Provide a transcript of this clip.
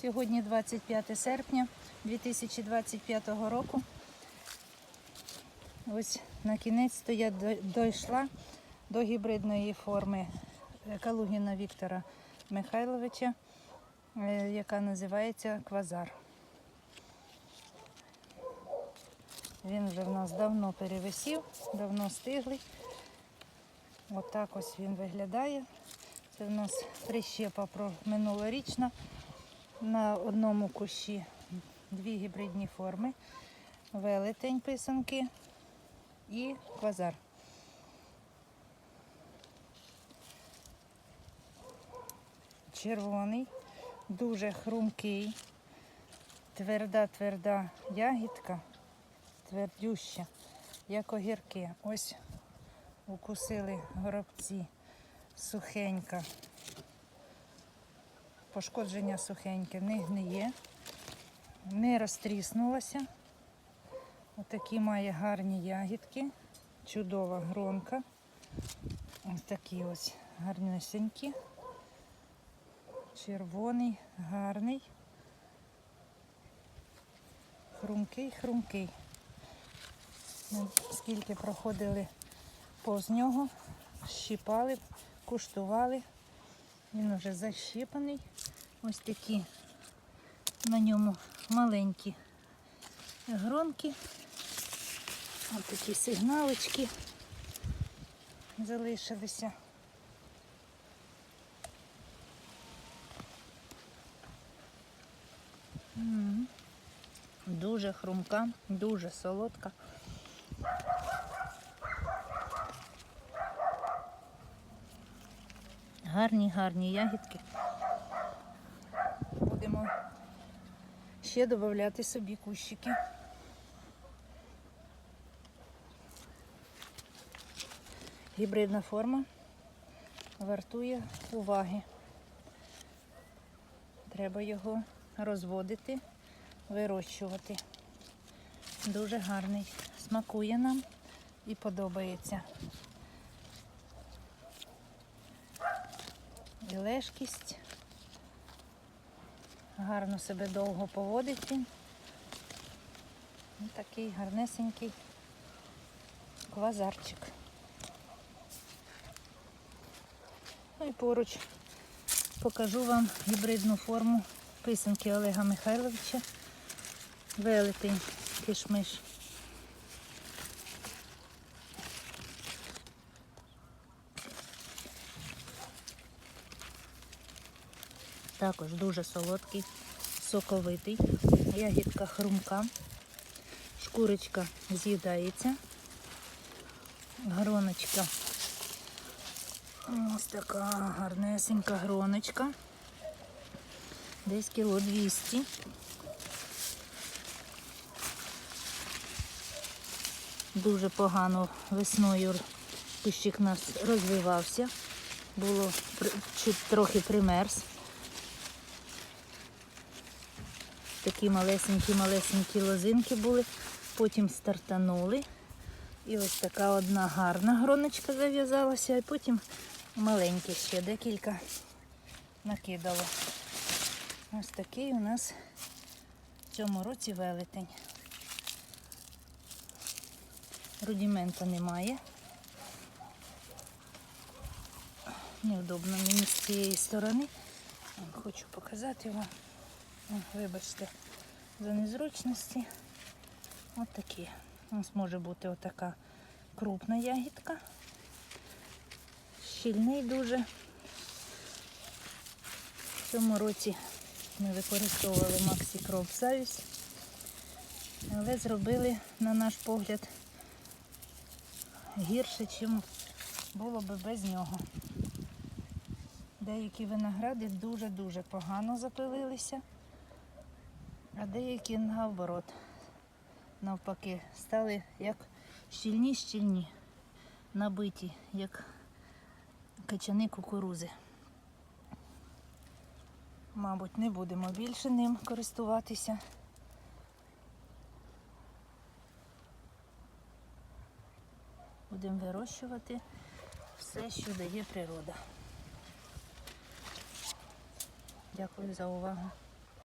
Сьогодні 25 серпня 2025 року. Ось на кінець то я дійшла до гібридної форми Калугіна Віктора Михайловича, е, яка називається Квазар. Він вже в нас давно перевисів, давно стиглий. Отак ось він виглядає. Це в нас прищепа про минулорічна. На одному кущі дві гібридні форми. Велетень писанки і квазар. Червоний, дуже хрумкий, тверда-тверда ягідка, твердюща, як огірки. Ось укусили горобці, сухенька. Пошкодження сухеньке, не гниє, не розтріснулася. Отакі має гарні ягідки, чудова гронка. Ось такі ось гарнюсенькі. Червоний, гарний. Хрумкий, хрумкий. Ми скільки проходили повз нього, щіпали, куштували. Він вже защипаний. Ось такі на ньому маленькі гронки. Ось такі сигналочки залишилися. Дуже хрумка, дуже солодка. Гарні, гарні ягідки. Будемо ще додати собі кущики. Гібридна форма вартує уваги. Треба його розводити, вирощувати. Дуже гарний. Смакує нам і подобається. І лежкість. Гарно себе довго поводить він. Ось такий гарнесенький квазарчик. Ну і поруч покажу вам гібридну форму писанки Олега Михайловича. Велетень кишмиш. Також дуже солодкий, соковитий, ягідка хрумка, шкурочка з'їдається, гроночка. Ось така гарнесенька гроночка. Десь кіло 200. Дуже погано весною кущик нас розвивався. Було трохи примерз. Такі малесенькі-малесенькі лозинки були, потім стартанули. І ось така одна гарна гроночка зав'язалася, і потім маленькі ще декілька накидало. Ось такий у нас в цьому році велетень. Рудімента немає. Неудобно мені з цієї сторони. Хочу показати вам. Вибачте за незручності. Ось такі. У нас може бути отака крупна ягідка. Щільний дуже. В цьому році ми використовували Maxi Crop Service, але зробили, на наш погляд, гірше, ніж було би без нього. Деякі виногради дуже-дуже погано запилилися, а деякі наоборот, навпаки, стали як щільні-щільні, набиті, як качани кукурузи. Мабуть, не будемо більше ним користуватися. Будемо вирощувати все, що дає природа. Дякую за увагу.